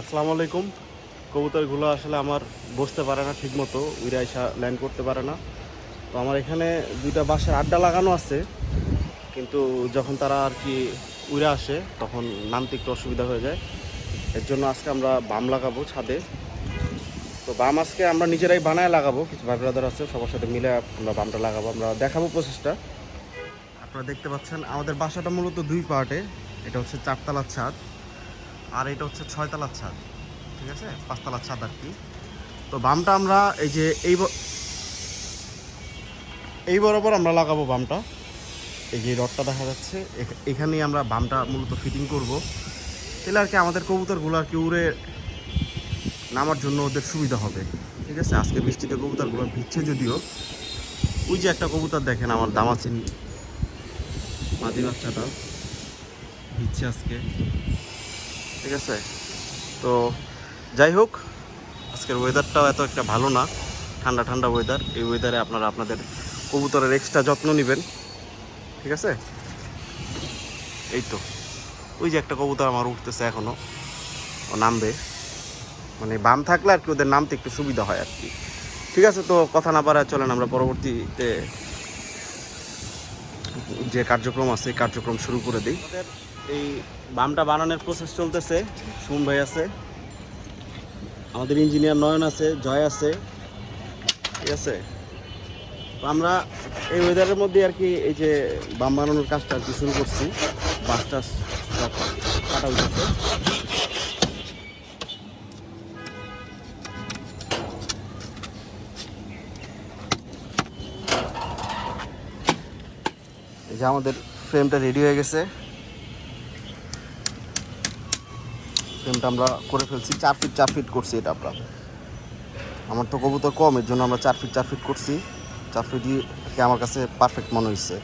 আসসালামু আলাইকুম। কবুতরগুলো আসলে আমার বসতে পারে না ঠিক মতো উইরা এসা ল্যান্ড করতে পারে না। তো আমার এখানে দুইটা বাসার আড্ডা লাগানো আছে, কিন্তু যখন তারা আর কি উড়ে আসে, তখন নামতে একটু অসুবিধা হয়ে যায়। এর জন্য আজকে আমরা বাম লাগাবো ছাদে। তো বাম আজকে আমরা নিজেরাই বানায় লাগাবো, কিছু ভাই ব্রাদার আছে, সবার সাথে মিলে আমরা বামটা লাগাবো, আমরা দেখাবো প্রসেসটা। আপনারা দেখতে পাচ্ছেন, আমাদের বাসাটা মূলত দুই পার্টে, এটা হচ্ছে চারতলার ছাদ। আর এটা হচ্ছে ছয়তলার ছাদ, ঠিক আছে? পাঁচতলার ছাদ আর কি। তো বামটা আমরা এই যে এই এই বরাবর আমরা লাগাবো বামটা। এই যে রডটা দেখা যাচ্ছে, এখ- এখানেই আমরা বামটা মূলত ফিটিং করব। তাহলে আর কি আমাদের কবুতরগুলো আর কি উড়ে নামার জন্য ওদের সুবিধা হবে, ঠিক আছে? আজকে বৃষ্টিতে কবুতরগুলো ভিজছে যদিও। ওই যে একটা কবুতর দেখেন, আমার দামাচিন মাদি বাচ্চাটা ভিজছে আজকে। ঠিক আছে? তো যাই হোক, আজকের ওয়েদারটাও এত একটা ভালো না। ঠান্ডা ঠান্ডা ওয়েদার এই ওয়েদারে আপনারা আপনাদের কবুতরের এক্সট্রা যত্ন নেবেন। ঠিক আছে? এই তো। ওই যে একটা কবুতর আমার উঠতেছে এখনও ও নামবে। মানে বাম থাকলে আর কি ওদের নামতে একটু সুবিধা হয় আর কি। ঠিক আছে, তো কথা না পারা চলেন আমরা পরবর্তীতে যে কার্যক্রম আছে, কার্যক্রম শুরু করে দিই। এই বামটা বানানোর প্রসেস চলতেছে। সুম ভাই আছে। আমাদের ইঞ্জিনিয়ার নয়ন আছে, জয় আছে। ঠিক আছে? তো আমরা এই ওয়েদারের মধ্যে আর কি এই যে বাম বানানোর কাজটা আর কি শুরু করছি। বাসটা সব কাটা উঠেছে। যে আমাদের ফ্রেমটা রেডি হয়ে গেছে। ফ্রেমটা আমরা করে ফেলছি, চার ফিট চার ফিট করছি এটা আমরা আমার তো কবুতর কম, এর জন্য আমরা চার ফিট চার ফিট করছি চার ফিটই আমার কাছে পারফেক্ট মনে হয়েছে।